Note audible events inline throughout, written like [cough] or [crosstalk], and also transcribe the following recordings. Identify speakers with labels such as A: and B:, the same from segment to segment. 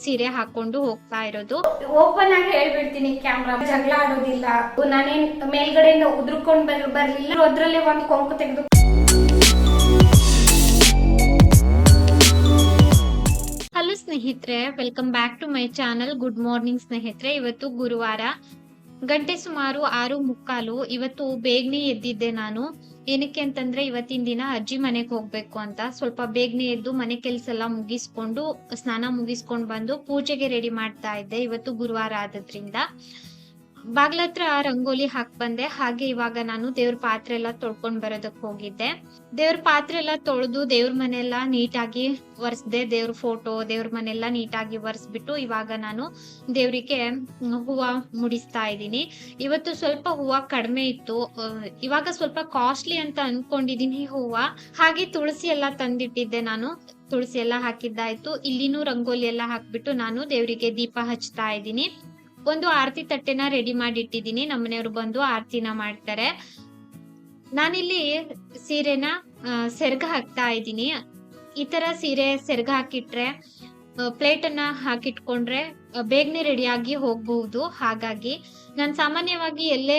A: ಸೀರೆ ಹಾಕೊಂಡು ಹೋಗ್ತಾ ಇರೋದು.
B: ಓಪನ್ ಆಗಿ ಹೇಳ್ಬಿಡ್ತೀನಿ ಕ್ಯಾಮ್ರಾ ಜಗಳ ಆಡೋದಿಲ್ಲ. ನಾನೇನ್ ಮೇಲ್ಗಡೆಯಿಂದ ಉದ್ರಕೊಂಡ್ ಬರ್ ಬರ್ಲಿಲ್ಲ. ಅದ್ರಲ್ಲೇ ಒಂದು ಕೊಂಕು ತೆಗೆದು
A: ಹಲೋ ಸ್ನೇಹಿತರೆ welcome back to my channel good morning ಸ್ನೇಹಿತರೆ. ಇವತ್ತು ಗುರುವಾರ. ಗಂಟೆ ಸುಮಾರು ಆರು ಮುಕ್ಕಾಲು. ಇವತ್ತು ಬೇಗನೆ ಎದ್ದಿದ್ದೆ ನಾನು. ಏನಕ್ಕೆ ಅಂತಂದ್ರೆ ಇವತ್ತಿನ ದಿನ ಅಜ್ಜಿ ಮನೆಗೆ ಹೋಗ್ಬೇಕು ಅಂತ ಸ್ವಲ್ಪ ಬೇಗನೆ ಎದ್ದು ಮನೆ ಕೆಲಸ ಎಲ್ಲ ಮುಗಿಸ್ಕೊಂಡು, ಸ್ನಾನ ಮುಗಿಸ್ಕೊಂಡು ಬಂದು ಪೂಜೆಗೆ ರೆಡಿ ಮಾಡ್ತಾ ಇದ್ದೆ. ಇವತ್ತು ಗುರುವಾರ ಆದದ್ರಿಂದ. ಬಾಗ್ಲತ್ರ ರಂಗೋಲಿ ಹಾಕ್ ಬಂದೆ. ಹಾಗೆ ಇವಾಗ ನಾನು ದೇವ್ರ ಪಾತ್ರೆ ಎಲ್ಲ ತೊಳ್ಕೊಂಡ್ ಬರೋದಕ್ ಹೋಗಿದ್ದೆ. ದೇವ್ರ ಪಾತ್ರೆ ಎಲ್ಲ ತೊಳೆದು ದೇವ್ರ ಮನೆಯೆಲ್ಲ ನೀಟಾಗಿ ಒರೆಸ್ದೆ. ದೇವ್ರ ಫೋಟೋ ದೇವ್ರ ಮನೆಯೆಲ್ಲ ನೀಟಾಗಿ ಒರೆಸ್ಬಿಟ್ಟು ಇವಾಗ ನಾನು ದೇವ್ರಿಗೆ ಹೂವ ಮುಡಿಸ್ತಾ ಇದ್ದೀನಿ. ಇವತ್ತು ಸ್ವಲ್ಪ ಹೂವ ಕಡಿಮೆ ಇತ್ತು. ಇವಾಗ ಸ್ವಲ್ಪ ಕಾಸ್ಟ್ಲಿ ಅಂತ ಅನ್ಕೊಂಡಿದೀನಿ ಹೂವ. ಹಾಗೆ ತುಳಸಿ ಎಲ್ಲ ತಂದಿಟ್ಟಿದ್ದೆ ನಾನು. ತುಳಸಿ ಎಲ್ಲ ಹಾಕಿದ್ದಾಯ್ತು. ಇಲ್ಲಿನೂ ರಂಗೋಲಿ ಎಲ್ಲ ಹಾಕ್ಬಿಟ್ಟು ನಾನು ದೇವರಿಗೆ ದೀಪ ಹಚ್ತಾ ಇದ್ದೀನಿ. ಒಂದು ಆರತಿ ತಟ್ಟೆನ ರೆಡಿ ಮಾಡಿ ಇಟ್ಟಿದ್ದೀನಿ ನಮ್ಮನೆಯವರು ಬಂದು ಆರತಿನ ಮಾಡ್ತಾರೆ. ನಾನಿಲ್ಲಿ ಸೀರೆನ ಸೆರ್ಗ ಹಾಕ್ತಾ ಇದ್ದೀನಿ. ಈ ತರ ಸೀರೆ ಸೆರ್ಗ ಹಾಕಿಟ್ರೆ ಪ್ಲೇಟ್ ಅನ್ನ ಹಾಕಿಟ್ಕೊಂಡ್ರೆ ಬೇಗನೆ ರೆಡಿಯಾಗಿ ಹೋಗ್ಬಹುದು. ಹಾಗಾಗಿ ನಾನು ಸಾಮಾನ್ಯವಾಗಿ ಎಲ್ಲೇ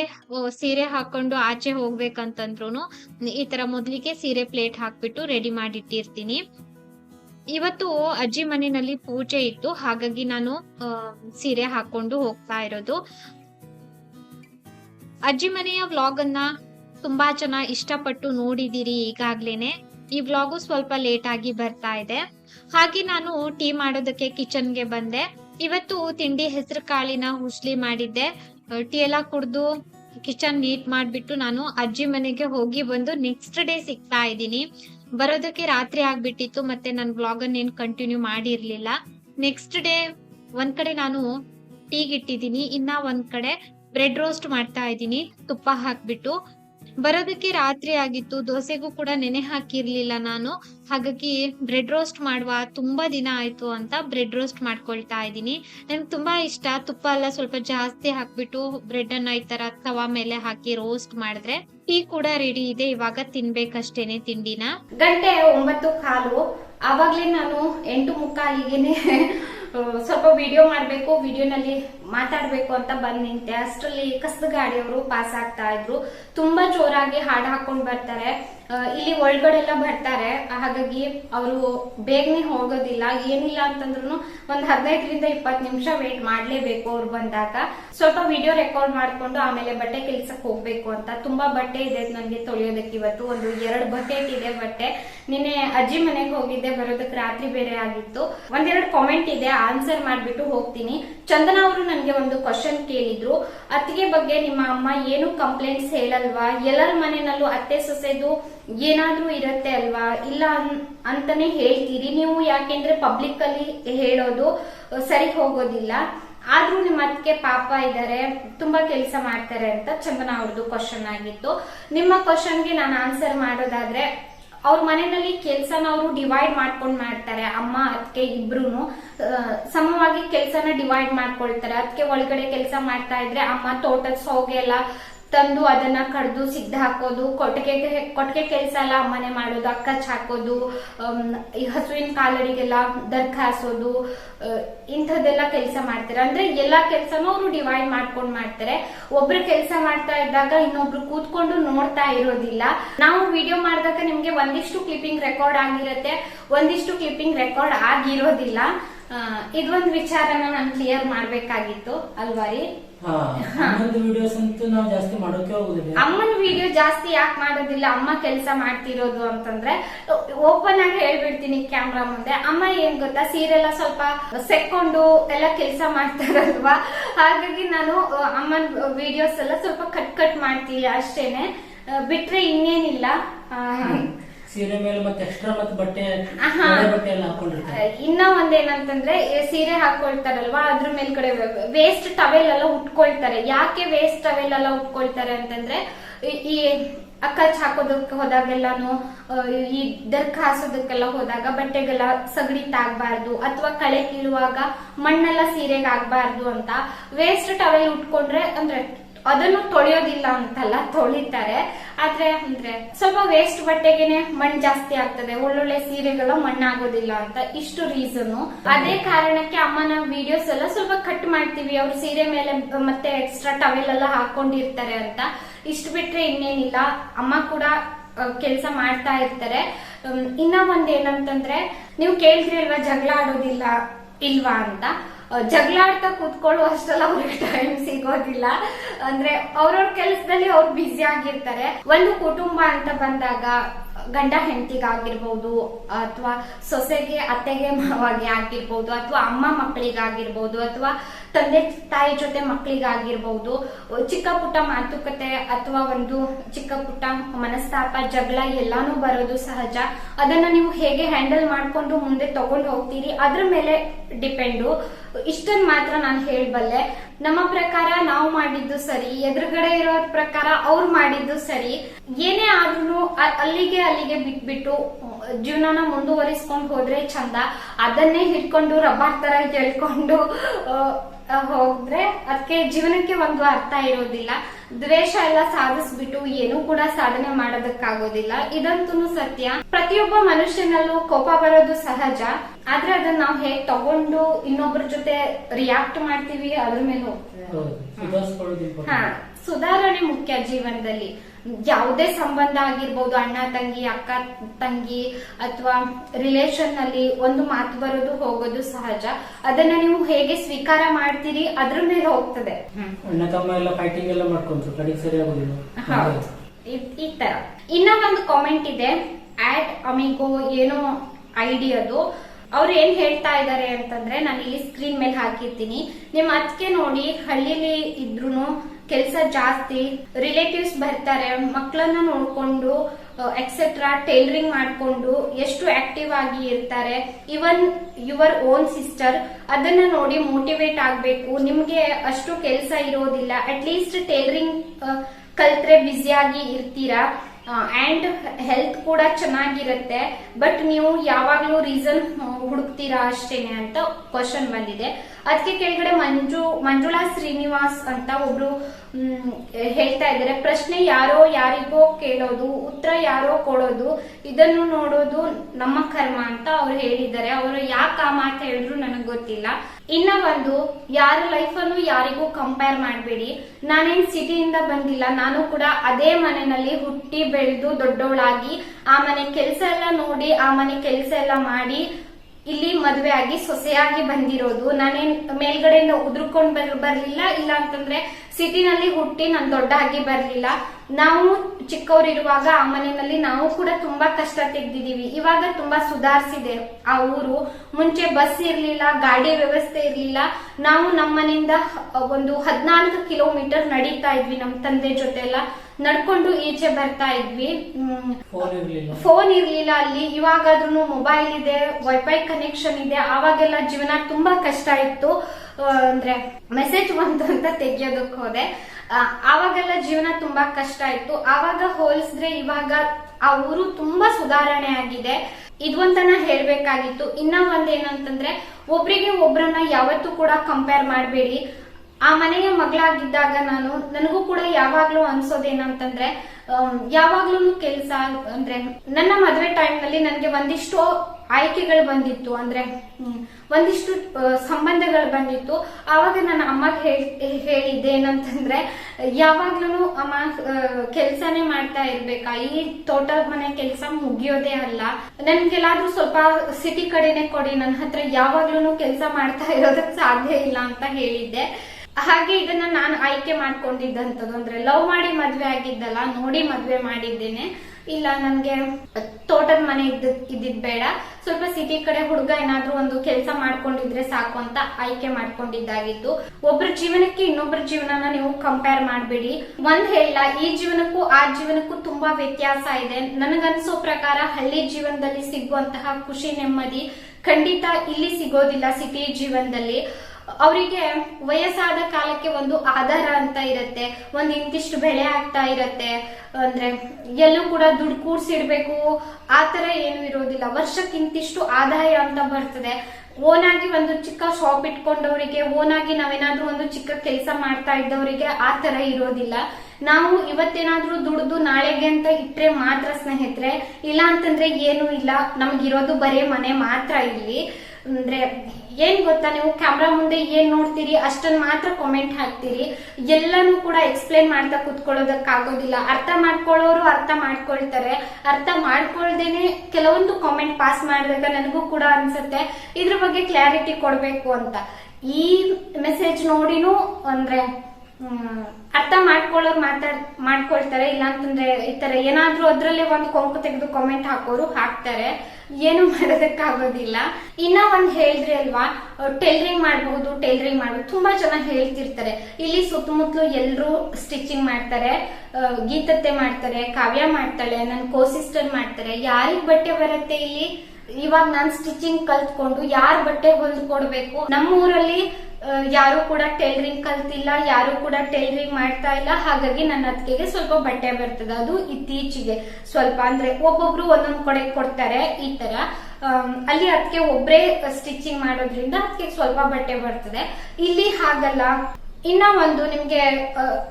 A: ಸೀರೆ ಹಾಕೊಂಡು ಆಚೆ ಹೋಗ್ಬೇಕಂತಂದ್ರು ಈ ತರ ಮೊದಲಿಗೆ ಸೀರೆ ಪ್ಲೇಟ್ ಹಾಕ್ಬಿಟ್ಟು ರೆಡಿ ಮಾಡಿ ಇಟ್ಟಿರ್ತೀನಿ ಇವತ್ತು ಅಜ್ಜಿ ಮನೆಯಲ್ಲಿ ಪೂಜೆ ಇತ್ತು. ಹಾಗಾಗಿ ನಾನು ಸೀರೆ ಹಾಕೊಂಡು ಹೋಗ್ತಾ ಇರೋದು. ಅಜ್ಜಿ ಮನೆಯ ವ್ಲಾಗ್ ಅನ್ನ ತುಂಬಾ ಜನ ಇಷ್ಟಪಟ್ಟು ನೋಡಿದಿರಿ ಈಗಾಗ್ಲೇನೆ. ಈ ವ್ಲಾಗು ಸ್ವಲ್ಪ ಲೇಟ್ ಆಗಿ ಬರ್ತಾ ಇದೆ. ಹಾಗೆ ನಾನು ಟೀ ಮಾಡೋದಕ್ಕೆ ಕಿಚನ್ಗೆ ಬಂದೆ. ಇವತ್ತು ತಿಂಡಿ ಹೆಸರು ಕಾಳಿನ ಹುಸ್ಲಿ ಮಾಡಿದ್ದೆ. ಟೀ ಎಲ್ಲ ಕುಡ್ದು ಕಿಚನ್ ನೀಟ್ ಮಾಡ್ಬಿಟ್ಟು ನಾನು ಅಜ್ಜಿ ಮನೆಗೆ ಹೋಗಿ ಬಂದು ನೆಕ್ಸ್ಟ್ ಡೇ ಸಿಗ್ತಾ ಇದ್ದೀನಿ. ಬರೋದಕ್ಕೆ ರಾತ್ರಿ ಆಗ್ಬಿಟ್ಟಿತ್ತು, ಮತ್ತೆ ನನ್ನ ಬ್ಲಾಗ್ ಅನ್ನ ಏನ್ ಕಂಟಿನ್ಯೂ ಮಾಡಿರ್ಲಿಲ್ಲ. ನೆಕ್ಸ್ಟ್ ಡೇ ಒಂದ್ ಕಡೆ ನಾನು ಟೀಗಿಟ್ಟಿದ್ದೀನಿ ಇನ್ನ ಒಂದ್ ಕಡೆ ಬ್ರೆಡ್ ರೋಸ್ಟ್ ಮಾಡ್ತಾ ಇದ್ದೀನಿ, ತುಪ್ಪ ಹಾಕ್ಬಿಟ್ಟು. ಬರೋದಕ್ಕೆ ರಾತ್ರಿ ಆಗಿತ್ತು, ದೋಸೆಗೂ ಕೂಡ ನೆನೆ ಹಾಕಿರ್ಲಿಲ್ಲ ನಾನು. ಹಾಗಾಗಿ ಬ್ರೆಡ್ ರೋಸ್ಟ್ ಮಾಡುವ ತುಂಬಾ ದಿನ ಆಯ್ತು ಅಂತ ಬ್ರೆಡ್ ರೋಸ್ಟ್ ಮಾಡ್ಕೊಳ್ತಾ ಇದ್ದೀನಿ. ನಂಗೆ ತುಂಬಾ ಇಷ್ಟ, ತುಪ್ಪ ಎಲ್ಲ ಸ್ವಲ್ಪ ಜಾಸ್ತಿ ಹಾಕ್ಬಿಟ್ಟು ಬ್ರೆಡ್ ಅನ್ನ ಈ ತರ ತವಾ ಮೇಲೆ ಹಾಕಿ ರೋಸ್ಟ್ ಮಾಡಿದ್ರೆ ಟೀ ಕೂಡ ರೆಡಿ ಇದೆ, ಇವಾಗ ತಿನ್ಬೇಕಷ್ಟೇನೆ ತಿಂಡಿನ.
B: ಗಂಟೆ ಒಂಬತ್ತು ಕಾಲು. ಆವಾಗ್ಲೇ ನಾನು ಎಂಟು ಮುಕ್ಕಾಲಿಗೆನೆ ಸ್ವಲ್ಪ ವಿಡಿಯೋ ಮಾಡ್ಬೇಕು ವಿಡಿಯೋನಲ್ಲಿ ಮಾತಾಡ್ಬೇಕು ಅಂತ ಬಂದ್ ನಿಂತೆ. ಅಷ್ಟರಲ್ಲಿ ಕಸದ ಗಾಡಿಯವರು ಪಾಸ್ ಆಗ್ತಾ ಇದ್ರು. ತುಂಬಾ ಜೋರಾಗಿ ಹಾಡು ಹಾಕೊಂಡ್ ಬರ್ತಾರೆ. ಇಲ್ಲಿ ಒಳಗಡೆ ಎಲ್ಲ ಬರ್ತಾರೆ. ಹಾಗಾಗಿ ಅವರು ಬೇಗನೆ ಹೋಗೋದಿಲ್ಲ. ಏನಿಲ್ಲ ಅಂತಂದ್ರು ಒಂದ್ ಹದಿನೈದರಿಂದ ಇಪ್ಪತ್ತು ನಿಮಿಷ ವೇಟ್ ಮಾಡ್ಲೇಬೇಕು ಅವ್ರು ಬಂದಾಗ. ಸ್ವಲ್ಪ ವಿಡಿಯೋ ರೆಕಾರ್ಡ್ ಮಾಡ್ಕೊಂಡು ಆಮೇಲೆ ಬಟ್ಟೆ ಕೆಲ್ಸಕ್ಕೆ ಹೋಗ್ಬೇಕು ಅಂತ. ತುಂಬಾ ಬಟ್ಟೆ ಇದೆ ನನ್ಗೆ ತೊಳೆಯೋದಕ್ಕೆ ಇವತ್ತು. ಒಂದು ಎರಡು ಬಕೆಟ್ ಇದೆ ಬಟ್ಟೆ. ನಿನ್ನೆ ಅಜ್ಜಿ ಮನೆಗೆ ಹೋಗಿದ್ದೆ, ಬರೋದಕ್ಕೆ ರಾತ್ರಿ ಬೇರೆ ಆಗಿತ್ತು. ಒಂದೆರಡು ಕಾಮೆಂಟ್ ಇದೆ ಆನ್ಸರ್ ಮಾಡ್ಬಿಟ್ಟು ಹೋಗ್ತೀನಿ. ಚಂದನ ಅವರು ನನ್ಗೆ ಒಂದು ಕ್ವಶನ್ ಕೇಳಿದ್ರು. ಅತ್ತಿಗೆ ಬಗ್ಗೆ ನಿಮ್ಮ ಅಮ್ಮ ಏನು ಕಂಪ್ಲೇಂಟ್ಸ್ ಹೇಳಲ್ವಾ? ಎಲ್ಲರ ಮನೆಯಲ್ಲೂ ಅತ್ತೆ ಸೊಸೆದು ಏನಾದ್ರೂ ಇರತ್ತೆ ಅಲ್ವಾ? ಇಲ್ಲ ಅಂತಾನೆ ಹೇಳ್ತೀರಿ. ನೀವು ಯಾಕೆಂದ್ರೆ ಪಬ್ಲಿಕ್ ಅಲ್ಲಿ ಹೇಳೋದು ಸರಿ ಹೋಗೋದಿಲ್ಲ. ಆದ್ರೂ ನಿಮ್ಮ ಅದಕ್ಕೆ ಪಾಪ ಇದ್ದಾರೆ ತುಂಬಾ ಕೆಲಸ ಮಾಡ್ತಾರೆ ಅಂತ ಚಂದನ ಅವ್ರದ್ದು ಕ್ವಶನ್ ಆಗಿತ್ತು. ನಿಮ್ಮ ಕ್ವಶನ್ಗೆ ನಾನು ಆನ್ಸರ್ ಮಾಡೋದಾದ್ರೆ, ಅವ್ರ ಮನೆಯಲ್ಲಿ ಕೆಲಸನ ಅವರು ಡಿವೈಡ್ ಮಾಡ್ಕೊಂಡು ಮಾಡ್ತಾರೆ, ಅಮ್ಮ ಅದಕ್ಕೆ ಇಬ್ರು ಸಮವಾಗಿ ಕೆಲಸನ ಡಿವೈಡ್ ಮಾಡ್ಕೊಳ್ತಾರೆ. ಅದಕ್ಕೆ ಒಳಗಡೆ ಕೆಲಸ ಮಾಡ್ತಾ ಇದ್ರೆ ಅಮ್ಮ ತೋಟದ ಸೌಗೆ ಎಲ್ಲ ತಂದು ಅದನ್ನ ಕಡ್ದು ಸಿದ್ಧ ಹಾಕೋದು, ಕೊಟ್ಟಿಗೆ ಕೊಟ್ಟಿಗೆ ಕೆಲಸ ಎಲ್ಲ ಅಮ್ಮನೆ ಮಾಡೋದು, ಅಕ್ಕ ಹಾಕೋದು ಈ ಹಸುವಿನ ಕಾಲಡಿಗೆಲ್ಲ ದರ್ಕ ಹಾಸೋದು ಇಂಥದ್ದೆಲ್ಲ ಕೆಲಸ ಮಾಡ್ತಾರೆ. ಅಂದ್ರೆ ಎಲ್ಲಾ ಕೆಲಸನೂ ಅವರು ಡಿವೈಡ್ ಮಾಡ್ಕೊಂಡು ಮಾಡ್ತಾರೆ. ಒಬ್ರು ಕೆಲಸ ಮಾಡ್ತಾ ಇದ್ದಾಗ ಇನ್ನೊಬ್ರು ಕೂತ್ಕೊಂಡು ನೋಡ್ತಾ ಇರೋದಿಲ್ಲ. ನಾವು ವಿಡಿಯೋ ಮಾಡಿದಾಗ ನಿಮ್ಗೆ ಒಂದಿಷ್ಟು ಕ್ಲಿಪ್ಪಿಂಗ್ ರೆಕಾರ್ಡ್ ಆಗಿರತ್ತೆ. ಒಂದಿಷ್ಟು ಕ್ಲಿಪ್ಪಿಂಗ್ ರೆಕಾರ್ಡ್ ಆಗಿರೋದಿಲ್ಲ. ಇದೊಂದು ವಿಚಾರನ ನಾನು ಕ್ಲಿಯರ್ ಮಾಡ್ಬೇಕಾಗಿತ್ತು ಅಲ್ವಾ ರೀ
C: ಹಾ ಹನ್ನೊಂದು ವಿಡಿಯೋಸ್ ಅಂತೂ ನಾವು ಜಾಸ್ತಿ ಮಾಡೋಕೆ ಹೋಗುದಿಲ್ಲ.
B: ಅಮ್ಮನ ವಿಡಿಯೋ ಜಾಸ್ತಿ ಯಾಕೆ ಮಾಡೋದಿಲ್ಲ? ಅಮ್ಮ ಕೆಲಸ ಮಾಡ್ತಿರೋದು ಅಂತಂದ್ರೆ ಓಪನ್ ಆಗಿ ಹೇಳ್ಬಿಡ್ತೀನಿ ಕ್ಯಾಮ್ರಾ ಮುಂದೆ. ಅಮ್ಮ ಏನ್ ಗೊತ್ತಾ? ಸೀರೆಲ್ಲ ಸ್ವಲ್ಪ ಸೆಕ್ಕೊಂಡು ಎಲ್ಲ ಕೆಲಸ ಮಾಡ್ತಾರಲ್ವಾ? ಹಾಗಾಗಿ ನಾನು ಅಮ್ಮನ ಅಮ್ಮನ್ ವಿಡಿಯೋಸ್ ಎಲ್ಲ ಸ್ವಲ್ಪ ಕಟ್ ಕಟ್ ಮಾಡ್ತೀನಿ ಅಷ್ಟೇನೆ. ಬಿಟ್ರೆ ಇನ್ನೇನಿಲ್ಲ.
C: ಸೀರೆ ಮೇಲೆ ಮತ್ತೆ ಎಕ್ಸ್ಟ್ರಾ ಮತ್ತೆ ಬಟ್ಟೆ
B: ಆಹಾ.
C: ಬಟ್ಟೆ ಎಲ್ಲ ಹಾಕೊಂಡಿರ್ತಾರೆ.
B: ಇನ್ನ ಒಂದೇನಂತಂದ್ರೆ ಈ ಸೀರೆ ಹಾಕೊಳ್ತಾರಲ್ವಾ? ಅದ್ರ ಮೇಲ್ಗಡೆ ವೇಸ್ಟ್ ಟವೆಲ್ ಎಲ್ಲ ಉಟ್ಕೊಳ್ತಾರೆ. ಯಾಕೆ ವೇಸ್ಟ್ ಟವೆಲ್ ಎಲ್ಲ ಉಟ್ಕೊಳ್ತಾರೆ ಅಂತಂದ್ರೆ ಈ- ಈ ಅಕ್ಕಚ್ ಹಾಕೋದಕ್ಕೆ ಹೋದಾಗೆಲ್ಲಾನು ಆ, ಈ ದರ್ಕ ಹಾಸೋದಕ್ಕೆಲ್ಲ ಹೋದಾಗ ಬಟ್ಟೆಗೆಲ್ಲ ಸಗಡಿ ತಾಗಬಾರ್ದು ಅಥವಾ ಕಳೆ ಕೀಳುವಾಗ ಮಣ್ಣೆಲ್ಲ ಸೀರೆಗೆ ಆಗ್ಬಾರ್ದು ಅಂತ ವೇಸ್ಟ್ ಟವೆಲ್ ಉಟ್ಕೊಂಡ್ರೆ ಅಂದ್ರೆ ಅದನ್ನು ತೊಳೆಯೋದಿಲ್ಲ ಅಂತಲ್ಲ, ತೊಳಿತಾರೆ. ಆದ್ರೆ ಅಂದ್ರೆ ಸ್ವಲ್ಪ ವೇಸ್ಟ್ ಬಟ್ಟೆಗೆನೆ ಮಣ್ಣು ಜಾಸ್ತಿ ಆಗ್ತದೆ. ಒಳ್ಳೊಳ್ಳೆ ಸೀರೆಗಳು ಮಣ್ಣಾಗೋದಿಲ್ಲ ಅಂತ ಇಷ್ಟು ರೀಸನ್ ಅದೇ ಕಾರಣಕ್ಕೆ ಅಮ್ಮನ ವಿಡಿಯೋಸ್ ಎಲ್ಲ ಸ್ವಲ್ಪ ಕಟ್ ಮಾಡ್ತೀವಿ. ಅವ್ರ ಸೀರೆ ಮೇಲೆ ಮತ್ತೆ ಎಕ್ಸ್ಟ್ರಾ ಟವೆಲ್ ಎಲ್ಲ ಹಾಕೊಂಡಿರ್ತಾರೆ ಅಂತ. ಇಷ್ಟು ಬಿಟ್ರೆ ಇನ್ನೇನಿಲ್ಲ. ಅಮ್ಮ ಕೂಡ ಕೆಲಸ ಮಾಡ್ತಾ ಇರ್ತಾರೆ. ಇನ್ನ ಒಂದ್ ಏನಂತಂದ್ರೆ, ನೀವು ಕೇಳಿದ್ರಿ ಅಲ್ವಾ ಜಗಳ ಆಡೋದಿಲ್ಲ, ಇಲ್ವಾ ಅಂತ? ಆಡ್ತಾ ಕೂತ್ಕೊಳ್ಳೋ ಅಷ್ಟೆಲ್ಲ ಅವ್ರಿಗೆ ಟೈಮ್ ಸಿಗೋದಿಲ್ಲ. ಅಂದ್ರೆ ಅವ್ರವ್ರ ಕೆಲಸದಲ್ಲಿ ಅವ್ರು ಬ್ಯುಸಿ ಆಗಿರ್ತಾರೆ. ಒಂದು ಕುಟುಂಬ ಅಂತ ಬಂದಾಗ ಗಂಡ ಹೆಂಡತಿಗಾಗಿರ್ಬೋದು, ಅಥವಾ ಸೊಸೆಗೆ, ಅತ್ತೆಗೆ, ಮಾವಾಗಿ ಆಗಿರ್ಬೋದು, ಅಥವಾ ಅಮ್ಮ ಮಕ್ಕಳಿಗಾಗಿರ್ಬೋದು, ಅಥವಾ ತಂದೆ ತಾಯಿ ಜೊತೆ ಮಕ್ಕಳಿಗಾಗಿರ್ಬಹುದು ಚಿಕ್ಕ ಪುಟ್ಟ ಮಾತುಕತೆ ಅಥವಾ ಒಂದು ಚಿಕ್ಕ ಪುಟ್ಟ ಮನಸ್ತಾಪ, ಜಗಳ ಎಲ್ಲಾನು ಬರೋದು ಸಹಜ. ಅದನ್ನ ನೀವು ಹೇಗೆ ಹ್ಯಾಂಡಲ್ ಮಾಡ್ಕೊಂಡು ಮುಂದೆ ತಗೊಂಡು ಹೋಗ್ತೀರಿ? ಅದ್ರ ಮೇಲೆ ಡಿಪೆಂಡು. ಇಷ್ಟನ್ ಮಾತ್ರ ನಾನು ಹೇಳಬಲ್ಲೆ. ನಮ್ಮ ಪ್ರಕಾರ ನಾವು ಮಾಡಿದ್ದು ಸರಿ, ಎದುರುಗಡೆ ಇರೋರ್ ಪ್ರಕಾರ ಅವ್ರು ಮಾಡಿದ್ದು ಸರಿ. ಏನೇ ಆದ್ರೂ ಅಲ್ಲಿಗೆ ಅಲ್ಲಿಗೆ ಬಿಟ್ಬಿಟ್ಟು ಜೀವನನ ಮುಂದುವರಿಸ್ಕೊಂಡು ಹೋದ್ರೆ ಚಂದ. ಅದನ್ನೇ ಹಿಡ್ಕೊಂಡು, ರಬ್ಬರ್ ತರ ಹೇಳ್ಕೊಂಡು ಹೋದ್ರೆ ಅದಕ್ಕೆ ಜೀವನಕ್ಕೆ ಒಂದು ಅರ್ಥ ಇರೋದಿಲ್ಲ. ದ್ವೇಷ ಎಲ್ಲ ಸಾಧಿಸ್ಬಿಟ್ಟು ಏನೂ ಕೂಡ ಸಾಧನೆ ಮಾಡೋದಕ್ಕಾಗೋದಿಲ್ಲ. ಇದಂತೂ ಸತ್ಯ. ಪ್ರತಿಯೊಬ್ಬ ಮನುಷ್ಯನಲ್ಲೂ ಕೋಪ ಬರೋದು ಸಹಜ. ಆದ್ರೆ ಅದನ್ನ ನಾವು ಹೇಗ್ ತಗೊಂಡು ಇನ್ನೊಬ್ಬರ ಜೊತೆ ರಿಯಾಕ್ಟ್ ಮಾಡ್ತೀವಿ ಅದ್ರ ಮೇಲೆ ಹೋಗ್ತದೆ. ಸುಧಾರಣೆ ಮುಖ್ಯ ಜೀವನದಲ್ಲಿ. ಯಾವುದೇ ಸಂಬಂಧ ಆಗಿರ್ಬೋದು ಅಣ್ಣ ತಂಗಿ ಅಕ್ಕ ತಂಗಿ ಅಥವಾ ರಿಲೇಶನ್ನಲ್ಲಿ ಒಂದು ಮಾತು ಬರೋದು ಹೋಗೋದು ಸಹಜ. ಅದನ್ನ ನೀವು ಹೇಗೆ ಸ್ವೀಕಾರ ಮಾಡ್ತೀರಿ ಅದ್ರ ಮೇಲೆ ಹೋಗ್ತದೆ.
C: ಅಣ್ಣ ತಮ್ಮ ಎಲ್ಲ ಫೈಟಿಂಗ್ ಎಲ್ಲ ಮಾಡ್ಕೊಂಡ್ರು. ಕಡೆಗೆ ಸರಿ ಆಗೋದಿಲ್ಲ.
B: ಈ ತರ. ಇನ್ನ ಒಂದು ಕಾಮೆಂಟ್ ಇದೆ. ಆಟ್ ಅಮಿಗೋ ಏನೋ ಐಡಿ ಅದು. ಅವ್ರು ಏನ್ ಹೇಳ್ತಾ ಇದ್ದಾರೆ ಅಂತಂದ್ರೆ ನಾನು ಇಲ್ಲಿ ಸ್ಕ್ರೀನ್ ಮೇಲೆ ಹಾಕಿರ್ತೀನಿ. ನಿಮ್ ಅದಕ್ಕೆ ನೋಡಿ ಹಳ್ಳಿಲಿ ಇದ್ರೂನು ಕೆಲಸ ಜಾಸ್ತಿ ರಿಲೇಟಿವ್ಸ್ ಬರ್ತಾರೆ ಮಕ್ಕಳನ್ನ ನೋಡ್ಕೊಂಡು ಎಕ್ಸೆಟ್ರಾ ಟೈಲರಿಂಗ್ ಮಾಡ್ಕೊಂಡು ಎಷ್ಟು ಆಕ್ಟಿವ್ ಆಗಿ ಇರ್ತಾರೆ. ಇವನ್ ಯುವರ್ ಓನ್ ಸಿಸ್ಟರ್ ಅದನ್ನ ನೋಡಿ ಮೋಟಿವೇಟ್ ಆಗಬೇಕು. ನಿಮ್ಗೆ ಅಷ್ಟು ಕೆಲಸ ಇರೋದಿಲ್ಲ. ಅಟ್ ಲೀಸ್ಟ್ ಟೈಲರಿಂಗ್ ಕಲ್ತ್ರೆ ಬ್ಯುಸಿಯಾಗಿ ಇರ್ತೀರಾ. ಅಂಡ್ ಹೆಲ್ತ್ ಕೂಡ ಚೆನ್ನಾಗಿರುತ್ತೆ. ಬಟ್ ನೀವು ಯಾವಾಗ್ಲೂ ರೀಸನ್ ಹುಡುಕ್ತೀರಾ ಅಷ್ಟೇನೆ ಅಂತ ಕ್ವಶನ್ ಬಂದಿದೆ. ಅದಕ್ಕೆ ಕೆಳಗಡೆ ಮಂಜು, ಮಂಜುಳಾ ಶ್ರೀನಿವಾಸ್ ಅಂತ ಒಬ್ರು ಹೇಳ್ತಾ ಇದ್ದಾರೆ. ಪ್ರಶ್ನೆ ಯಾರೋ ಯಾರಿಗೋ ಕೇಳೋದು, ಉತ್ತರ ಯಾರೋ ಕೊಡೋದು, ಇದನ್ನು ನೋಡೋದು ನಮ್ಮ ಕರ್ಮ ಅಂತ ಅವ್ರು ಹೇಳಿದ್ದಾರೆ. ಅವರು ಯಾಕೆ ಆ ಮಾತು ಹೇಳಿದ್ರು ನನಗೆ ಗೊತ್ತಿಲ್ಲ. ಇನ್ನ ಒಂದು ಯಾರ ಲೈಫ್ ಅನ್ನು ಯಾರಿಗೂ ಕಂಪೇರ್ ಮಾಡಬೇಡಿ. ನಾನೇನ್ ಸಿಟಿಯಿಂದ ಬಂದಿಲ್ಲ, ನಾನು ಕೂಡ ಅದೇ ಮನೆಯಲ್ಲಿ ಹುಟ್ಟಿ ಬೆಳೆದು ದೊಡ್ಡವಳಾಗಿ, ಆ ಮನೆ ಕೆಲಸ ಎಲ್ಲ ನೋಡಿ, ಆ ಮನೆ ಕೆಲಸ ಎಲ್ಲ ಮಾಡಿ ಇಲ್ಲಿ ಮದುವೆ ಆಗಿ ಸೊಸೆಯಾಗಿ ಬಂದಿರೋದು. ನಾನೇನ್ ಮೇಲ್ಗಡೆಯಿಂದ ಉದುರ್ಕೊಂಡ್ ಬರ್, ಬರ್ಲಿಲ್ಲ ಇಲ್ಲ ಅಂತಂದ್ರೆ ಸಿಟಿನಲ್ಲಿ ಹುಟ್ಟಿ ನಾನು ದೊಡ್ಡ ಆಗಿ ಬರ್ಲಿಲ್ಲ. ನಾವು ಚಿಕ್ಕವರಿರುವಾಗ ಆ ಮನೆಯಲ್ಲಿ ನಾವು ಕೂಡ ತುಂಬಾ ಕಷ್ಟ ತೆಗ್ದಿದೀವಿ ಇವಾಗ ತುಂಬಾ ಸುಧಾರಿಸಿದೆ. ಆ ಊರು ಮುಂಚೆ ಬಸ್ ಇರ್ಲಿಲ್ಲ ಗಾಡಿ ವ್ಯವಸ್ಥೆ ಇರ್ಲಿಲ್ಲ. ನಾವು ನಮ್ಮ ಮನೆಯಿಂದ ಒಂದು ಹದಿನಾಲ್ಕು ಕಿಲೋಮೀಟರ್ ನಡೀತಾ ಇದ್ವಿ ನಮ್ಮ ತಂದೆ ಜೊತೆ ಎಲ್ಲ ನಡ್ಕೊಂಡು ಈಚೆ ಬರ್ತಾ ಇದ್ವಿ.
C: ಫೋನ್ ಇರ್ಲಿಲ್ಲ.
B: ಅಲ್ಲಿ. ಇವಾಗಾದ್ರೂ ಮೊಬೈಲ್ ಇದೆ ವೈಫೈ ಕನೆಕ್ಷನ್ ಇದೆ. ಆವಾಗೆಲ್ಲ ಜೀವನ ತುಂಬಾ ಕಷ್ಟ ಇತ್ತು. ಅಂದ್ರೆ ಮೆಸೇಜ್ ಬಂತು ಅಂತ ತೆಗಿಯೋದಕ್ಕೆ ಹೋದೆ ಆವಾಗೆಲ್ಲ ಜೀವನ ತುಂಬಾ ಕಷ್ಟ ಇತ್ತು ಆವಾಗ ಹೋಲಿಸಿದ್ರೆ ಇವಾಗ ಆ ಊರು ತುಂಬಾ ಸುಧಾರಣೆ ಆಗಿದೆ. ಇದೊಂದನ್ನ ಹೇಳ್ಬೇಕಾಗಿತ್ತು. ಇನ್ನ ಒಂದೇನಂತಂದ್ರೆ ಒಬ್ರಿಗೆ ಒಬ್ರನ್ನ ಯಾವತ್ತೂ ಕೂಡ ಕಂಪೇರ್ ಮಾಡಬೇಡಿ. ಆ ಮನೆಯ ಮಗಳಾಗಿದ್ದಾಗ ನಾನು, ನನಗೂ ಕೂಡ ಯಾವಾಗ್ಲೂ ಅನ್ಸೋದೇನಂತಂದ್ರೆ ಯಾವಾಗ್ಲೂ ಕೆಲಸ, ಅಂದ್ರೆ, ನನ್ನ ಮದುವೆ ಟೈಮ್ನಲ್ಲಿ ನನಗೆ ಒಂದಿಷ್ಟು ಆಯ್ಕೆಗಳು ಬಂದಿತ್ತು. ಅಂದ್ರೆ ಒಂದಿಷ್ಟು ಸಂಬಂಧಗಳು ಬಂದಿತ್ತು. ಆವಾಗ ನನ್ನ ಅಮ್ಮಗೆ ಹೇಳ್ ಹೇಳಿದ್ದೆ ಏನಂತಂದ್ರೆ ಯಾವಾಗ್ಲೂ ಅಮ್ಮ ಕೆಲಸನೇ ಮಾಡ್ತಾ ಇರ್ಬೇಕಾ? ಈ ತೋಟ ಮನೆ ಕೆಲಸ ಮುಗಿಯೋದೇ ಅಲ್ಲ. ನನ್ಗೆಲ್ಲಾದ್ರೂ ಸ್ವಲ್ಪ ಸಿಟಿ ಕಡೆನೆ ಕೊಡಿ ನನ್ನ ಹತ್ರ ಯಾವಾಗ್ಲೂ ಕೆಲಸ ಮಾಡ್ತಾ ಇರೋದಕ್ ಸಾಧ್ಯ ಇಲ್ಲ ಅಂತ ಹೇಳಿದ್ದೆ. ಹಾಗೆ ಇದನ್ನ ನಾನು ಆಯ್ಕೆ ಮಾಡ್ಕೊಂಡಿದ್ದಂಥದ್ದು. ಅಂದ್ರೆ, ಲವ್ ಮಾಡಿ ಮದ್ವೆ ಆಗಿದ್ದಲ್ಲ, ನೋಡಿ ಮದ್ವೆ ಮಾಡಿದ್ದೇನೆ. ಇಲ್ಲ, ನನ್ಗೆ ತೋಟದ ಮನೆ ಇದ್ದ, ಇದ್ದಿದ್ ಬೇಡ. ಸ್ವಲ್ಪ ಸಿಟಿ ಕಡೆ ಹುಡುಗ ಏನಾದ್ರೂ ಒಂದು ಕೆಲಸ ಮಾಡ್ಕೊಂಡಿದ್ರೆ ಸಾಕು ಅಂತ ಆಯ್ಕೆ ಮಾಡ್ಕೊಂಡಿದ್ದಾಗಿತ್ತು ಒಬ್ಬರ ಜೀವನಕ್ಕೆ ಇನ್ನೊಬ್ಬರ ಜೀವನನ ನೀವು ಕಂಪೇರ್ ಮಾಡ್ಬೇಡಿ. ಒಂದ್ ಹೇಳ, ಈ ಜೀವನಕ್ಕೂ ಆ ಜೀವನಕ್ಕೂ ತುಂಬಾ ವ್ಯತ್ಯಾಸ ಇದೆ. ನನಗನ್ಸೋ ಪ್ರಕಾರ ಹಳ್ಳಿ ಜೀವನದಲ್ಲಿ ಸಿಗುವಂತಹ ಖುಷಿ ನೆಮ್ಮದಿ ಖಂಡಿತ ಇಲ್ಲಿ ಸಿಗೋದಿಲ್ಲ ಸಿಟಿ ಜೀವನದಲ್ಲಿ. ಅವರಿಗೆ ವಯಸ್ಸಾದ ಕಾಲಕ್ಕೆ ಒಂದು ಆಧಾರ ಅಂತ ಇರತ್ತೆ, ಒಂದ್ ಇಂತಿಷ್ಟು ಬೆಳೆ ಆಗ್ತಾ ಇರತ್ತೆ, ಅಂದ್ರೆ ಎಲ್ಲೂ ಕೂಡ ದುಡ್ಡು ಕೂಡ್ಸಿಡ್ಬೇಕು, ಆ ತರ ಏನು ಇರೋದಿಲ್ಲ. ವರ್ಷಕ್ಕೆ ಇಂತಿಷ್ಟು ಆದಾಯ ಅಂತ ಬರ್ತದೆ. ಓನ್ ಆಗಿ ಒಂದು ಚಿಕ್ಕ ಶಾಪ್ ಇಟ್ಕೊಂಡವರಿಗೆ ಓನ್ ಆಗಿ ನಾವೇನಾದ್ರೂ ಒಂದು ಚಿಕ್ಕ ಕೆಲಸ ಮಾಡ್ತಾ ಇದ್ದವರಿಗೆ ಆ ತರ ಇರೋದಿಲ್ಲ. ನಾವು ಇವತ್ತೇನಾದ್ರೂ ದುಡ್ದು ನಾಳೆಗೆ ಅಂತ ಇಟ್ರೆ ಮಾತ್ರ ಸ್ನೇಹಿತರೆ, ಇಲ್ಲ ಅಂತಂದ್ರೆ ಏನು ಇಲ್ಲ. ನಮ್ಗಿರೋದು ಬರೇ ಮನೆ ಮಾತ್ರ ಇಲ್ಲಿ. ಅಂದ್ರೆ ಏನ್ ಗೊತ್ತಾ, ನೀವು ಕ್ಯಾಮ್ರಾ ಮುಂದೆ ಏನ್ ನೋಡ್ತೀರಿ ಅಷ್ಟನ್ನ ಮಾತ್ರ ಕಾಮೆಂಟ್ ಹಾಕ್ತೀರಿ. ಎಲ್ಲಾನು ಕೂಡ ಎಕ್ಸ್ಪ್ಲೇನ್ ಮಾಡ್ತಾ ಕುತ್ಕೊಳ್ಳೋದಕ್ಕಾಗೋದಿಲ್ಲ. ಅರ್ಥ ಮಾಡ್ಕೊಳ್ಳೋರು ಅರ್ಥ ಮಾಡ್ಕೊಳ್ತಾರೆ. ಅರ್ಥ ಮಾಡ್ಕೊಳ್ದೇನೆ ಕೆಲವೊಂದು ಕಾಮೆಂಟ್ ಪಾಸ್ ಮಾಡಿದಾಗ ನನಗೂ ಕೂಡ ಅನ್ಸುತ್ತೆ, ಇದ್ರ ಬಗ್ಗೆ ಕ್ಲಾರಿಟಿ ಕೊಡ್ಬೇಕು ಅಂತ. ಈ ಮೆಸೇಜ್ ನೋಡಿನೂ ಅಂದ್ರೆ ಅರ್ಥ ಮಾಡ್ಕೊಳ್ಳೋರು ಮಾತಾಡ್, ಮಾಡ್ಕೊಳ್ತಾರೆ, ಇಲ್ಲಾಂತಂದ್ರೆ ಈ ತರ ಏನಾದ್ರೂ ಅದ್ರಲ್ಲೇ ಒಂದು ಕೊಂಕು ತೆಗೆದು ಕಾಮೆಂಟ್ ಹಾಕೋರು ಹಾಕ್ತಾರೆ. ಏನು ಮಾಡೋದಕ್ಕಾಗೋದಿಲ್ಲ. ಇನ್ನ ಒಂದ್ ಹೇಳಿದ್ರೆ ಅಲ್ವಾ? ಟೈಲರಿಂಗ್ ಮಾಡಬಹುದು ಟೈಲರಿಂಗ್ ಮಾಡಬಹುದು. ತುಂಬಾ ಜನ ಹೇಳ್ತಿರ್ತಾರೆ. ಇಲ್ಲಿ ಸುತ್ತಮುತ್ತಲು ಎಲ್ಲರೂ ಸ್ಟಿಚಿಂಗ್ ಮಾಡ್ತಾರೆ. ಗೀತತೆ ಮಾಡ್ತಾರೆ, ಕಾವ್ಯ ಮಾಡ್ತಾಳೆ, ನನ್ ಕೋಸಿಸ್ಟರ್ ಮಾಡ್ತಾರೆ. ಯಾರಿಗ್ ಬಟ್ಟೆ ಬರುತ್ತೆ ಇಲ್ಲಿ? ಇವಾಗ ನಾನ್ ಸ್ಟಿಚಿಂಗ್ ಕಲ್ತ್ಕೊಂಡು ಯಾರ್ ಬಟ್ಟೆ ಹೊಲ್ದು ಕೊಡ್ಬೇಕು? ನಮ್ಮ ಊರಲ್ಲಿ ಯಾರು ಕೂಡ ಟೈಲರಿಂಗ್ ಕಲ್ತಿಲ್ಲ, ಯಾರು ಕೂಡ ಟೈಲರಿಂಗ್ ಮಾಡ್ತಾ ಇಲ್ಲ. ಹಾಗಾಗಿ ನನ್ನ ಅತ್ತಿಗೆಗೆ ಸ್ವಲ್ಪ ಬಟ್ಟೆ ಬರ್ತದೆ. ಅದು ಇತ್ತೀಚೆಗೆ ಸ್ವಲ್ಪ ಅಂದ್ರೆ ಒಬ್ಬೊಬ್ರು ಒಂದೊಂದು ಕಡೆ ಕೊಡ್ತಾರೆ ಈ ತರ. ಅಲ್ಲಿ ಅದಕ್ಕೆ ಒಬ್ರೇ ಸ್ಟಿಚಿಂಗ್ ಮಾಡೋದ್ರಿಂದ ಅದಕ್ಕೆ ಸ್ವಲ್ಪ ಬಟ್ಟೆ ಬರ್ತದೆ. ಇಲ್ಲಿ ಹಾಗಲ್ಲ. ಇನ್ನ ಒಂದು ನಿಮ್ಗೆ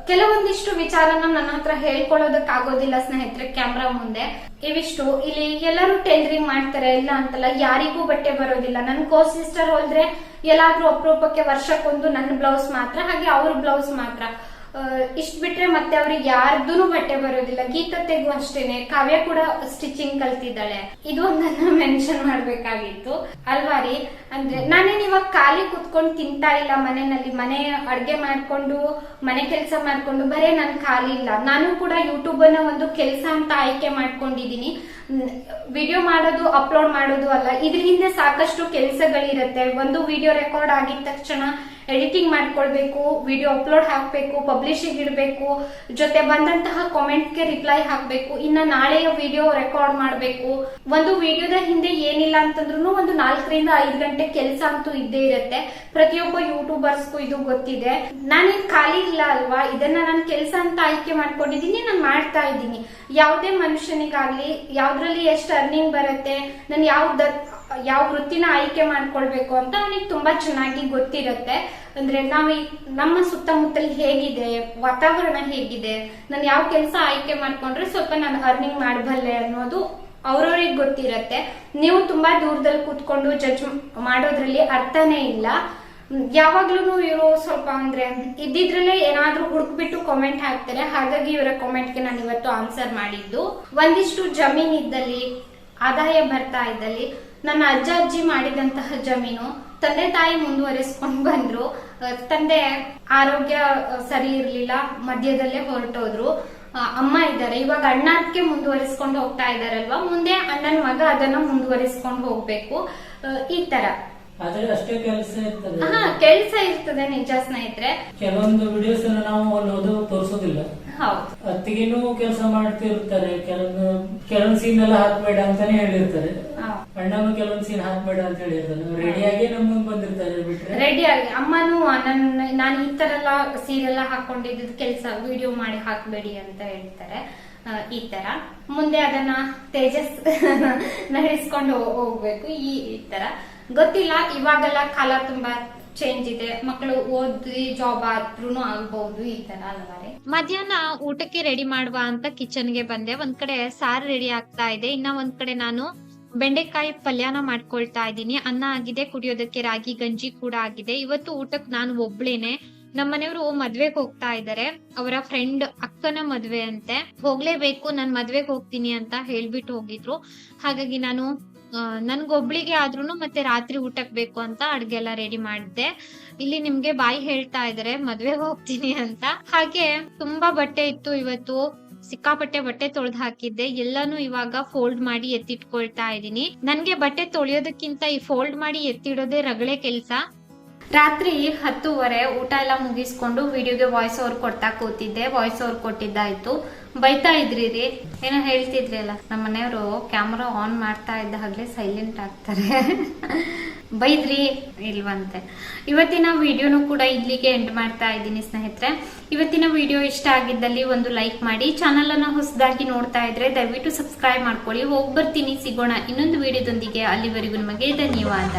B: ಕೆಲವೊಂದಿಷ್ಟು ವಿಚಾರನ ನನ್ನ ಹತ್ರ ಹೇಳ್ಕೊಳ್ಳೋದಕ್ಕಾಗೋದಿಲ್ಲ ಸ್ನೇಹಿತರೆ ಕ್ಯಾಮ್ರಾ ಮುಂದೆ. ಇವಿಷ್ಟು, ಇಲ್ಲಿ ಎಲ್ಲರೂ ಟೆಂಡ್ರಿಂಗ್ ಮಾಡ್ತಾರೆ, ಇಲ್ಲ ಅಂತಲ್ಲ, ಯಾರಿಗೂ ಬಟ್ಟೆ ಬರೋದಿಲ್ಲ. ನನ್ ಕೋ ಸಿಸ್ಟರ್ ಹೋದ್ರೆ, ಎಲ್ಲಾದ್ರೂ ಅಪರೂಪಕ್ಕೆ ವರ್ಷಕ್ಕೊಂದು ನನ್ನ ಬ್ಲೌಸ್ ಮಾತ್ರ, ಹಾಗೆ ಅವ್ರ ಬ್ಲೌಸ್ ಮಾತ್ರ. ಇಷ್ಟ ಬಿಟ್ರೆ ಮತ್ತೆ ಅವ್ರಿಗೆ ಯಾರ್ದೂನು ಬಟ್ಟೆ ಬರೋದಿಲ್ಲ. ಗೀತತೆಗೂ ಅಷ್ಟೇನೆ. ಕಾವ್ಯ ಕೂಡ ಸ್ಟಿಚಿಂಗ್ ಕಲ್ತಿದ್ದಾಳೆ. ಇದು ಒಂದನ್ನ ಮೆನ್ಷನ್ ಮಾಡ್ಬೇಕಾಗಿತ್ತು. ಅಲ್ವಾ ರೀ? ಅಂದ್ರೆ ನಾನೇನ್ ಇವಾಗ ಖಾಲಿ ಕುತ್ಕೊಂಡು ತಿಂತಾ ಇಲ್ಲ ಮನೆಯಲ್ಲಿ. ಮನೆ ಅಡ್ಗೆ ಮಾಡ್ಕೊಂಡು, ಮನೆ ಕೆಲಸ ಮಾಡ್ಕೊಂಡು ಬರೇ ನನ್ ಖಾಲಿ ಇಲ್ಲ. ನಾನು ಕೂಡ ಯೂಟ್ಯೂಬ್ ಅನ್ನ ಒಂದು ಕೆಲಸ ಅಂತ ಆಯ್ಕೆ ಮಾಡ್ಕೊಂಡಿದೀನಿ ವಿಡಿಯೋ ಮಾಡೋದು, ಅಪ್ಲೋಡ್ ಮಾಡೋದು ಅಲ್ಲ. ಇದ್ರ ಹಿಂದೆ ಸಾಕಷ್ಟು ಕೆಲಸಗಳಿರುತ್ತೆ. ಒಂದು ವಿಡಿಯೋ ರೆಕಾರ್ಡ್ ಆಗಿದ ತಕ್ಷಣ ಎಡಿಟಿಂಗ್ ಮಾಡ್ಕೊಳ್ಬೇಕು ವಿಡಿಯೋ ಅಪ್ಲೋಡ್ ಹಾಕ್ಬೇಕು ಪಬ್ಲಿಷಿಂಗ್ ಇಡಬೇಕು, ಜೊತೆ ಬಂದಂತಹ ಕಾಮೆಂಟ್ಗೆ ರಿಪ್ಲೈ ಹಾಕ್ಬೇಕು, ಇನ್ನ ನಾಳೆಯ ವಿಡಿಯೋ ರೆಕಾರ್ಡ್ ಮಾಡಬೇಕು. ಒಂದು ವಿಡಿಯೋದ ಹಿಂದೆ ಏನಿಲ್ಲ ಅಂತಂದ್ರೂ ಒಂದು ನಾಲ್ಕರಿಂದ ಐದು ಗಂಟೆ ಕೆಲಸ ಅಂತೂ ಇದ್ದೇ ಇರುತ್ತೆ. ಪ್ರತಿಯೊಬ್ಬ ಯೂಟ್ಯೂಬರ್ಸ್ಗೂ ಇದು ಗೊತ್ತಿದೆ. ನಾನು ಖಾಲಿ ಇಲ್ಲ ಅಲ್ವಾ? ಇದನ್ನ ನಾನು ಕೆಲಸ ಅಂತ ಆಯ್ಕೆ ಮಾಡ್ಕೊಂಡಿದೀನಿ, ನಾನು ಮಾಡ್ತಾ ಇದ್ದೀನಿ. ಯಾವುದೇ ಮನುಷ್ಯನಿಗಾಗ್ಲಿ, ಯಾವ್ದ್ರಲ್ಲಿ ಎಷ್ಟು ಅರ್ನಿಂಗ್ ಬರುತ್ತೆ, ನಾನು ಯಾವ್ದ ಯಾವ ವೃತ್ತಿನ ಆಯ್ಕೆ ಮಾಡ್ಕೊಳ್ಬೇಕು ಅಂತ ಅವನಿಗೆ ತುಂಬಾ ಚೆನ್ನಾಗಿ ಗೊತ್ತಿರತ್ತೆ. ಅಂದ್ರೆ ನಾವು ನಮ್ಮ ಸುತ್ತಮುತ್ತಲು ಹೇಗಿದೆ, ವಾತಾವರಣ ಹೇಗಿದೆ, ನಾನು ಯಾವ ಕೆಲಸ ಆಯ್ಕೆ ಮಾಡ್ಕೊಂಡ್ರೆ ಸ್ವಲ್ಪ ನಾನು ಅರ್ನಿಂಗ್ ಮಾಡಬಲ್ಲೆ ಅನ್ನೋದು ಅವ್ರವ್ರಿಗೆ ಗೊತ್ತಿರತ್ತೆ. ನೀವು ತುಂಬಾ ದೂರದಲ್ಲಿ ಕೂತ್ಕೊಂಡು ಜಜ್ ಮಾಡೋದ್ರಲ್ಲಿ ಅರ್ಥನೇ ಇಲ್ಲ. ಯಾವಾಗ್ಲೂ ಇವರು ಸ್ವಲ್ಪ ಅಂದ್ರೆ ಇದ್ದಿದ್ರಲ್ಲೇ ಏನಾದ್ರೂ ಹುಡುಕ್ಬಿಟ್ಟು ಕಾಮೆಂಟ್ ಹಾಕ್ತಾರೆ. ಹಾಗಾಗಿ ಇವರ ಕಾಮೆಂಟ್ಗೆ ನಾನು ಇವತ್ತು ಆನ್ಸರ್ ಮಾಡಿದ್ದು. ಒಂದಿಷ್ಟು ಜಮೀನ್ ಇದ್ದಲ್ಲಿ, ಆದಾಯ ಬರ್ತಾ ಇದ್ದಲ್ಲಿ ನನ್ನ ಅಜ್ಜ ಅಜ್ಜಿ ಮಾಡಿದಂತಹ ಜಮೀನು ತಂದೆ ತಾಯಿ ಮುಂದುವರಿಸ್ಕೊಂಡು ಬಂದ್ರು. ತಂದೆ ಆರೋಗ್ಯ ಸರಿ ಇರ್ಲಿಲ್ಲ ಮಧ್ಯದಲ್ಲೇ ಹೊರಟೋದ್ರು. ಅಮ್ಮ ಇದ್ದಾರೆ. ಇವಾಗ ಅಣ್ಣ ಅದಕ್ಕೆ ಮುಂದುವರಿಸ್ಕೊಂಡು ಹೋಗ್ತಾ ಇದಾರಲ್ವಾ ಮುಂದೆ ಅಣ್ಣನ ಮಗ ಅದನ್ನ ಮುಂದುವರಿಸ್ಕೊಂಡು ಹೋಗ್ಬೇಕು. ಈ ತರ.
C: ಅಷ್ಟೇ ಕೆಲಸ ಇರ್ತದೆ.
B: ಹಾ ಕೆಲ್ಸ ಇರ್ತದೆ ನಿಜ ಸ್ನೇಹಿತರೆ.
C: ಕೆಲವೊಂದು ವಿಡಿಯೋಸ್ ನಾವು ತೋರಿಸೋದಿಲ್ಲ. ಅತ್ತಿಗೆನೂ ಕೆಲಸ ಮಾಡ್ತಿರ್ತಾರೆ. ಕೆಲವೊಂದು ಕೆಲವೊಂದ್ ಸೀನ್ ಎಲ್ಲ ಹಾಕ್ಬೇಡ ಅಂತಾನೆ ಹೇಳಿರ್ತಾರೆ. ಅಣ್ಣನು ಕೆಲವೊಂದು ಸೀನ್ ಹಾಕ್ಬೇಡ ಅಂತ ಹೇಳಿರ್ತಾನೆ ರೆಡಿಯಾಗಿ ನಮ್ ಮುಂದ್ ಬಂದಿರ್ತಾರೆ ಬಿಟ್ರೆ?
B: ರೆಡಿ ಆಗಿ ಅಮ್ಮನು ನನ್ನ ನಾನು ಈ ತರ ಎಲ್ಲ ಸೀರೆಲ್ಲ ಹಾಕೊಂಡಿದ್ದು ಕೆಲಸ ವಿಡಿಯೋ ಮಾಡಿ ಹಾಕ್ಬೇಡಿ ಅಂತ ಹೇಳ್ತಾರೆ. ಈ ತರ. ಮುಂದೆ ಅದನ್ನ ತೇಜಸ್ [laughs] ನಡೆಸ್ಕೊಂಡು ಹೋಗ್ಬೇಕು. ಈ ಈ ತರ. ಗೊತ್ತಿಲ್ಲ ಇವಾಗೆಲ್ಲ ಕಾಲ ತುಂಬಾ ಚೇಂಜ್ ಇದೆ. ಮಕ್ಕಳು ಓದಿ ಜಾಬ್ ಆದ್ರೂ ಆಗ್ಬಹುದು ಈ ತರ ಅಲ್ವಾರೆ
A: ಮಧ್ಯಾಹ್ನ ಊಟಕ್ಕೆ ರೆಡಿ ಮಾಡುವ ಅಂತ ಕಿಚನ್ಗೆ ಬಂದೆ. ಒಂದ್ ಕಡೆ ಸಾರು ರೆಡಿ ಆಗ್ತಾ ಇದೆ. ಇನ್ನ ಒಂದ್ ಕಡೆ ನಾನು ಬೆಂಡೆಕಾಯಿ ಪಲ್ಯನ ಮಾಡ್ಕೊಳ್ತಾ ಇದ್ದೀನಿ. ಅನ್ನ ಆಗಿದೆ, ಕುಡಿಯೋದಕ್ಕೆ ರಾಗಿ, ಗಂಜಿ ಕೂಡ ಆಗಿದೆ. ಇವತ್ತು ಊಟಕ್ಕೆ ನಾನು ಒಬ್ಳೇನೆ. ನಮ್ಮ ಮನೆಯವರು ಮದ್ವೆಗೆ ಹೋಗ್ತಾ ಇದ್ದಾರೆ ಅವರ ಫ್ರೆಂಡ್ ಅಕ್ಕನ ಮದ್ವೆ ಅಂತೆ. ಹೋಗ್ಲೇಬೇಕು, ನಾನ್ ಮದ್ವೆಗೆ ಹೋಗ್ತೀನಿ ಅಂತ ಹೇಳ್ಬಿಟ್ಟು ಹೋಗಿದ್ರು. ಹಾಗಾಗಿ ನಾನು ನನ್ಗೊಬ್ಳಿಗೆ ಆದ್ರೂನು ಮತ್ತೆ ರಾತ್ರಿ ಊಟಕ್ಕೆ ಬೇಕು ಅಂತ ಅಡ್ಗೆ ಎಲ್ಲ ರೆಡಿ ಮಾಡಿದ್ದೆ. ಇಲ್ಲಿ ನಿಮ್ಗೆ ಬಾಯಿ ಹೇಳ್ತಾ ಇದಾರೆ, ಮದ್ವೆಗೆ ಹೋಗ್ತೀನಿ ಅಂತ. ಹಾಗೆ ತುಂಬಾ ಬಟ್ಟೆ ಇತ್ತು ಇವತ್ತು. ಸಿಕ್ಕಾಪಟ್ಟೆ ಬಟ್ಟೆ ತೊಳೆದು ಹಾಕಿದ್ದೆ. ಎಲ್ಲಾನು ಇವಾಗ ಫೋಲ್ಡ್ ಮಾಡಿ ಎತ್ತಿಟ್ಕೊಳ್ತಾ ಇದೀನಿ ನನ್ಗೆ ಬಟ್ಟೆ ತೊಳೆಯೋದಕ್ಕಿಂತ ಈ ಫೋಲ್ಡ್ ಮಾಡಿ ಎತ್ತಿಡೋದೇ ರಗಳೆ ಕೆಲ್ಸ.
B: ರಾತ್ರಿ ಹತ್ತುವರೆ ಊಟ ಎಲ್ಲ ಮುಗಿಸ್ಕೊಂಡು ವಿಡಿಯೋಗೆ ವಾಯ್ಸ್ ಓವರ್ ಕೊಡ್ತಾ ಕೂತಿದ್ದೆ. ವಾಯ್ಸ್ ಓವರ್ ಕೊಟ್ಟಿದ್ದಾಯ್ತು. ಬೈತಾ ಇದ್ರಿ ರೀ. ಏನೋ ಹೇಳ್ತಿದ್ರಿ ಅಲ್ಲ ನಮ್ಮ ಮನೆಯವರು ಕ್ಯಾಮ್ರಾ ಆನ್ ಮಾಡ್ತಾ ಇದ್ದ ಹಾಗೆ ಸೈಲೆಂಟ್ ಆಗ್ತಾರೆ. ಬೈದ್ರಿ ಇಲ್ವಂತೆ. ಇವತ್ತಿನ ವಿಡಿಯೋನು ಕೂಡ ಇಲ್ಲಿಗೆ ಎಂಡ್ ಮಾಡ್ತಾ ಇದ್ದೀನಿ ಸ್ನೇಹಿತರೆ. ಇವತ್ತಿನ ವಿಡಿಯೋ ಇಷ್ಟ ಆಗಿದ್ದಲ್ಲಿ ಒಂದು ಲೈಕ್ ಮಾಡಿ ಚಾನಲ್ ಅನ್ನ ಹೊಸದಾಗಿ ನೋಡ್ತಾ ಇದ್ರೆ ದಯವಿಟ್ಟು ಸಬ್ಸ್ಕ್ರೈಬ್ ಮಾಡ್ಕೊಳ್ಳಿ. ಹೋಗಿ ಬರ್ತೀನಿ, ಸಿಗೋಣ ಇನ್ನೊಂದು ವಿಡಿಯೋದೊಂದಿಗೆ ಅಲ್ಲಿವರೆಗೂ ನಿಮಗೆ ಧನ್ಯವಾದ.